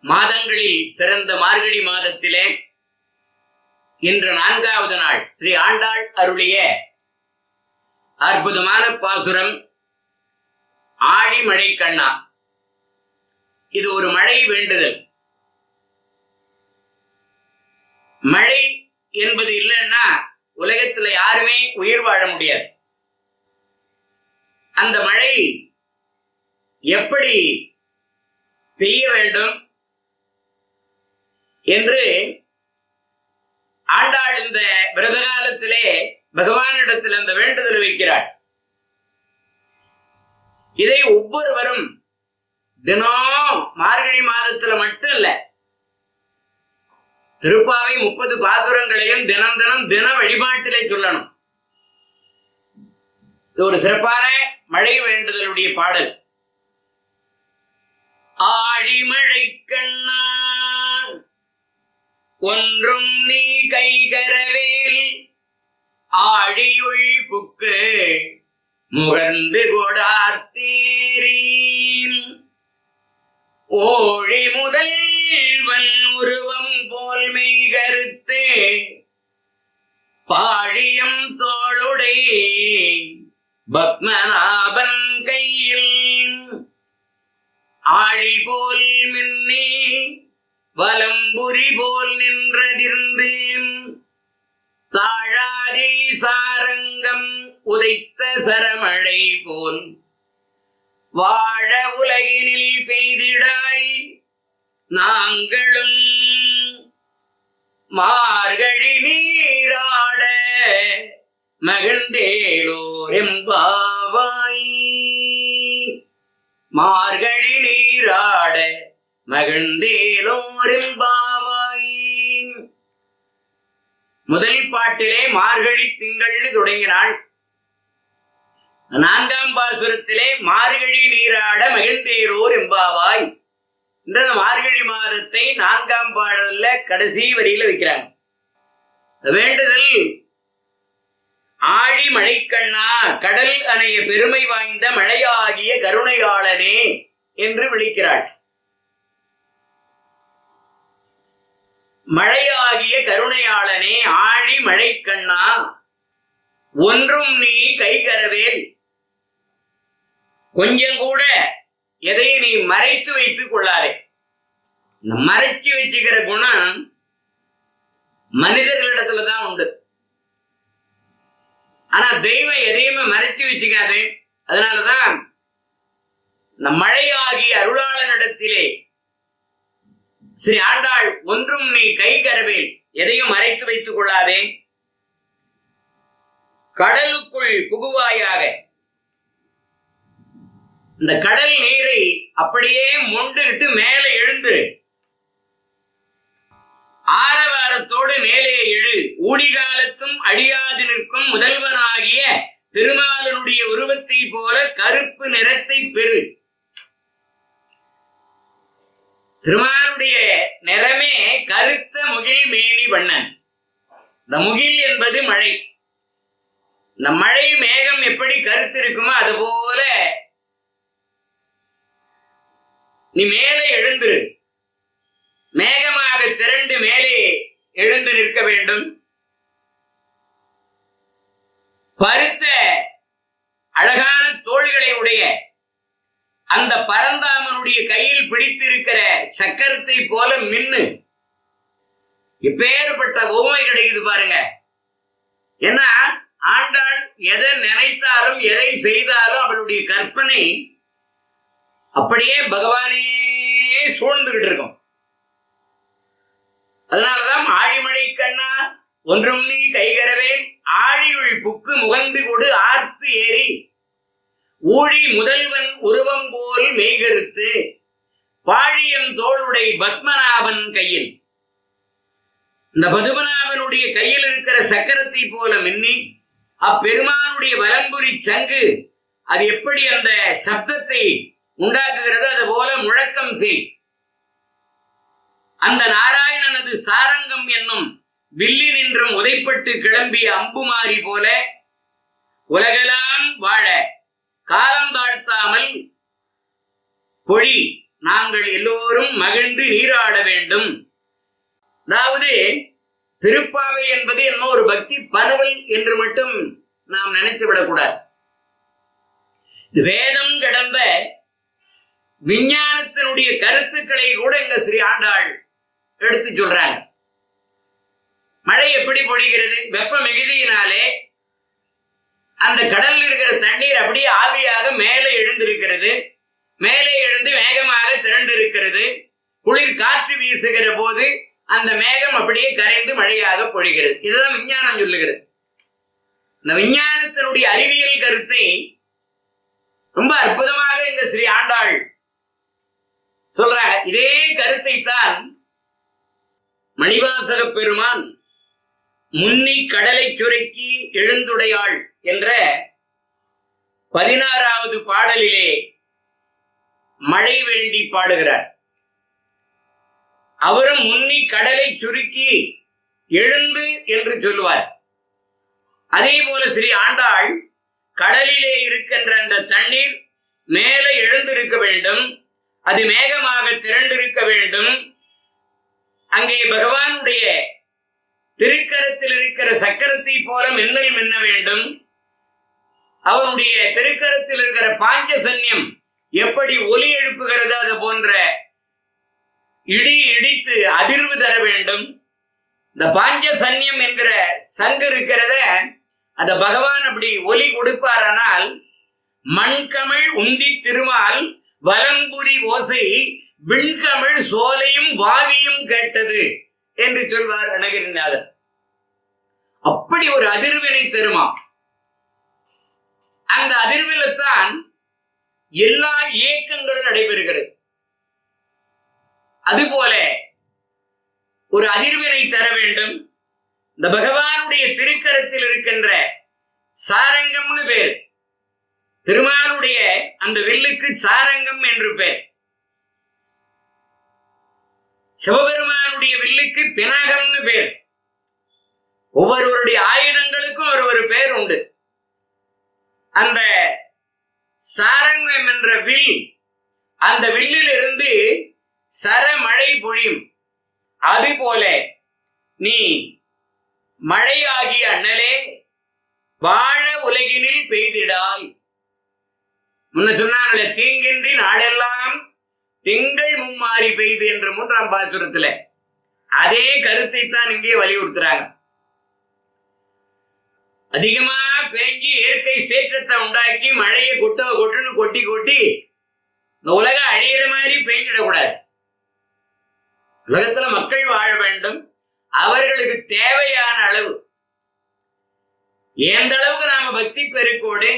மாதங்களில் சிறந்த மார்கழி மாதத்திலே இன்று நான்காவது நாள் ஸ்ரீ ஆண்டாள் அருளிய அற்புதமான பாசுரம் ஆழிமழை கண்ணா. இது ஒரு மழை வேண்டுதல். மழை என்பது இல்லைன்னா உலகத்துல யாருமே உயிர் வாழ முடியாது. அந்த மழை எப்படி பெய்ய வேண்டும்? என்று ஆண்டாள் இந்த விரத காலத்திலே பகவானிடத்தில் அந்த வேண்டுதல் வைக்கிறாள். இதை ஒவ்வொருவரும் தினம் மார்கழி மாதத்துல மட்டும் இல்ல திருப்பாவை முப்பது பாசுரங்களையும் தினம் தினம் தின வழிபாட்டிலே சொல்லணும். இது ஒரு சிறப்பான மழை வேண்டுதலுடைய பாடல். ஆழிமழை கண்ணா ஒன்றும் நீ கைகரவேல். ஆழியுள் புக்கு முகர்ந்து கொடார்த்தேரீன் ஓழி முதல்வன் உருவம் போல் மெய்கருத்து பாழியம் தோளுடை பத்மநாபன் கையில். ஆழி போல் மின்னே வலம்புரி போல் நின்றதிர்ந்தேன். தாழாதே சாரங்கம் உதைத்த சரமழை போல். வாழ உலகினில் பெய்திடாய் நாங்களும். மார்கழி நீராட மகிழ்ந்தேலோர் மகிழ்ந்தேலோரெம்பாவாய் மார்கழி நீராட மகிழ்ந்தேலோரெம்பாவாய் முதல் பாட்டிலே மார்கழி திங்கள்னு தொடங்கினாள். நான்காம் பாசுரத்திலே மார்கழி நீராட மகிழ்ந்தேரோர் எம்பாவாய் என்ற மார்கழி மாதத்தை நான்காம் பாடல்ல கடைசி வரியில வைக்கிறாங்க. வேண்டுதல். ஆழி மழைக்கண்ணா கடல் அணைய பெருமை வாய்ந்த மழையாகிய கருணையாளனே என்று விழிக்கிறாள். மழையாகிய கருணையாளனே ஆழி மழைக்கண்ணா ஒன்றும் நீ கைகரவேல் கொஞ்சம் கூட எதையும் நீ மறைத்து வைத்துக் கொள்ளாதே. இந்த மறைச்சு வச்சுக்கிற குணம் மனிதர்களிடத்துல தான் உண்டு. ஆனா தெய்வம் எதையுமே மறைச்சு வச்சுக்காது. அதனாலதான் இந்த மழையாகிய அருளாளனிடத்திலே ஸ்ரீ ஆண்டாள் ஒன்றும் நீ கை கரவேல் எதையும் மறைத்து வைத்துக் கொள்ளாதே. கடலுக்குள் புகுவாயாக. இந்த கடல் நீரை அப்படியே மொண்டுகிட்டு மேலே எழுந்து. ஆரவாரத்தோடு மேலே எழு. ஊடிகாலத்தும் அழியாது நிற்கும் முதல்வனாகிய திருமாலனுடைய உருவத்தை போல கருப்பு நிறத்தை பெறு. திருமாலுடைய நிறமே கருத்த முகில் மேனி வண்ணன். இந்த முகில் என்பது மழை. இந்த மழை மேகம் எப்படி கருத்து இருக்குமோ அது போல நீ மேலே எழுந்துரு. மேகமாக திரண்டு மேலே எழுந்து நிற்க வேண்டும். பருத்த அழகான தோள்களை உடைய அந்த பரந்தாமனுடைய கையில் பிடித்திருக்கிற சக்கரத்தை போல மின்னு. இப்பேற்பட்ட உவமை கிடைக்குது பாருங்க. ஏன்னா ஆண்டாள் எதை நினைத்தாலும் எதை செய்தாலும் அவளுடைய கற்பனை அப்படியே பகவானே சூழ்ந்துகிட்டு இருக்கும். அதனாலதான் ஆழிமழை கண்ணா ஒன்றும் நீ கைகரவேன். ஆழியுள் புக்கு முகந்து கொடு ஆர்த்து ஏறி. ஊழி முதல்வன் உருவம் போல் மெய்கருத்து. பாழியம் தோளுடை பத்மநாபன் கையில். இந்த பதுமநாபனுடைய கையில் இருக்கிற சக்கரத்தை போல மின்னி அப்பெருமானுடைய வலம்புரி சங்கு அது எப்படி அந்த சப்தத்தை உண்டாக்குகிறது அது போல முழக்கம் செய். அந்த நாராயணனது சாரங்கம் என்னும் வில்லி நின்றும் உதைப்பட்டு கிளம்பிய அம்புமாரி போல உலகெல்லாம் வாழ காலம் தாழ்த்தாமல் பொழி நாங்கள் எல்லோரும் மகிழ்ந்து நீராட வேண்டும். அதாவது திருப்பாவை என்பது என்ன ஒரு பக்தி பரவல் என்று மட்டும் நாம் நினைத்து விடக்கூடாது வேதம் கடந்த விஞ்ஞானத்தினுடைய கருத்துக்களை கூட இங்க ஸ்ரீ ஆண்டாள் எடுத்து சொல்றாங்க. மழை எப்படி பொழிகிறது? வெப்ப மிகுதியினாலே அந்த கடலில் இருக்கிற தண்ணீர் அப்படியே ஆவியாக மேலே எழுந்திருக்கிறது. மேலே வருகிறது குளிர் காற்று வீசுகிற போது அந்த மேகம் அப்படியே கரைந்து மழையாக பொழிகிறது. இதுதான் விஞ்ஞானம் சொல்லுகிறது. இந்த விஞ்ஞானத்தினுடைய அறிவியல் கருத்தை ரொம்ப அற்புதமாக இந்த ஸ்ரீ ஆண்டாள் சொல்றாங்க. இதே கருத்தை தான் மணிவாசக பெருமான் முன்னி கடலை சுருக்கி எழுந்துடையாள் என்ற பதினாறாவது பாடலிலே மழை வேண்டி பாடுகிறார். அவரும் முன்னி கடலை சுருக்கி எழுந்து என்று சொல்லுவார். அதே போல ஸ்ரீ ஆண்டாள் கடலிலே இருக்கின்ற அந்த தண்ணீர் மேலே எழுந்திருக்க வேண்டும் அது மேகமாக திரண்டிருக்க வேண்டும். அங்கே பகவானுடைய திருக்கரத்தில் இருக்கிற சக்கரத்தை போல மின்னல் மின்ன வேண்டும். அவருடைய திருக்கரத்தில் இருக்கிற பாஞ்சசன்யம் எப்படி ஒலி எழுப்புகிறது அது போன்ற இடி இடித்து அதிர்வு தர வேண்டும். இந்த பாஞ்ச சன்னியம் என்கிற சங்கு இருக்கிறத அந்த பகவான் அப்படி ஒலி கொடுப்பாரானால் மண்கமிழ் உந்தி திருமால் வலம்புரி ஓசை விண்கமிழ் சோலையும் வாவியும் கேட்டது என்று சொல்வார் அழகிரிநாதர். அப்படி ஒரு அதிர்வினை தருமா? அந்த அதிர்வில்தான் எல்லா இயக்கங்களும் நடைபெறுகிறது. அதுபோல ஒரு அதிர்வினை தர வேண்டும். இந்த பகவானுடைய திருக்கரத்தில் இருக்கின்ற சாரங்கம்னு பேர். திருமாலுடைய அந்த வில்லுக்கு சாரங்கம் என்று பேர். சிவபெருமானுடைய வில்லுக்கு பினாகம்னு பேர். ஒவ்வொருவருடைய ஆயுதங்களுக்கும் ஒரு ஒரு பேர் உண்டு. அந்த சாரங்கம் என்ற வில் அந்த வில்லில் இருந்து சரமழை பொழியும். அதுபோல நீ மழையாகிய அண்ணலே வாழ உலகினில் பெய்திடாய். முன்ன சொன்னாங்களே தீங்கின்றி நாடெல்லாம் திங்கள் மும்மாறி பெய்து என்ற மூன்றாம் பாசுரத்துல. அதே கருத்தை தான் இங்கே வலியுறுத்துறாங்க. அதிகமா பேஞ்சி இயற்கை சேற்றத்தை உண்டாக்கி மழையை கொட்ட கொட்டுன்னு கொட்டி கொட்டி இந்த உலகம் அழியிற மாதிரி பெஞ்சிடக்கூடாது. உலகத்துல மக்கள் வாழ வேண்டும். அவர்களுக்கு தேவையான அளவு. எந்த அளவுக்கு நாம பக்தி பெருக்கோடு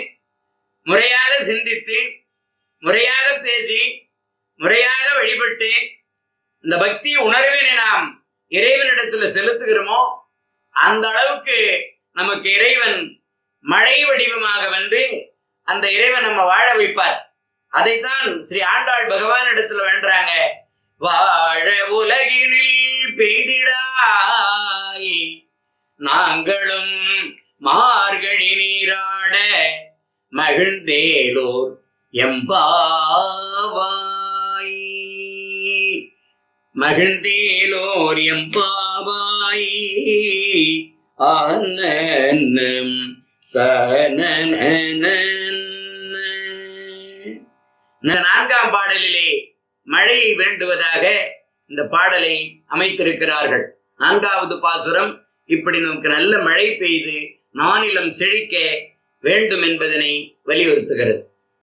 முறையாக சிந்தித்து முறையாக பேசி முறையாக வழிபட்டு இந்த பக்தி உணர்வினை நாம் இறைவனிடத்துல செலுத்துகிறோமோ அந்த அளவுக்கு நமக்கு இறைவன் மழை வடிவமாக வந்து அந்த இறைவன் நம்ம வாழ வைப்பார். அதைத்தான் ஸ்ரீ ஆண்டாள் பகவான் இடத்துல வேண்டுறாங்க. வாழ உலகினில் பெய்திடாய். நாங்களும் மார்கழி நீராட மகிழ்ந்தேலோர் எம்பாவாய். மகிழ்ந்தேலோர் எம்பாவாய். ஆனம் இந்த நான்காம் பாடலிலே மழையை வேண்டுவதாக இந்த பாடலை அமைத்திருக்கிறார்கள். நான்காவது பாசுரம் இப்படி நமக்கு நல்ல மழை பெய்து மாநிலம் செழிக்க வேண்டும் என்பதனை வலியுறுத்துகிறது.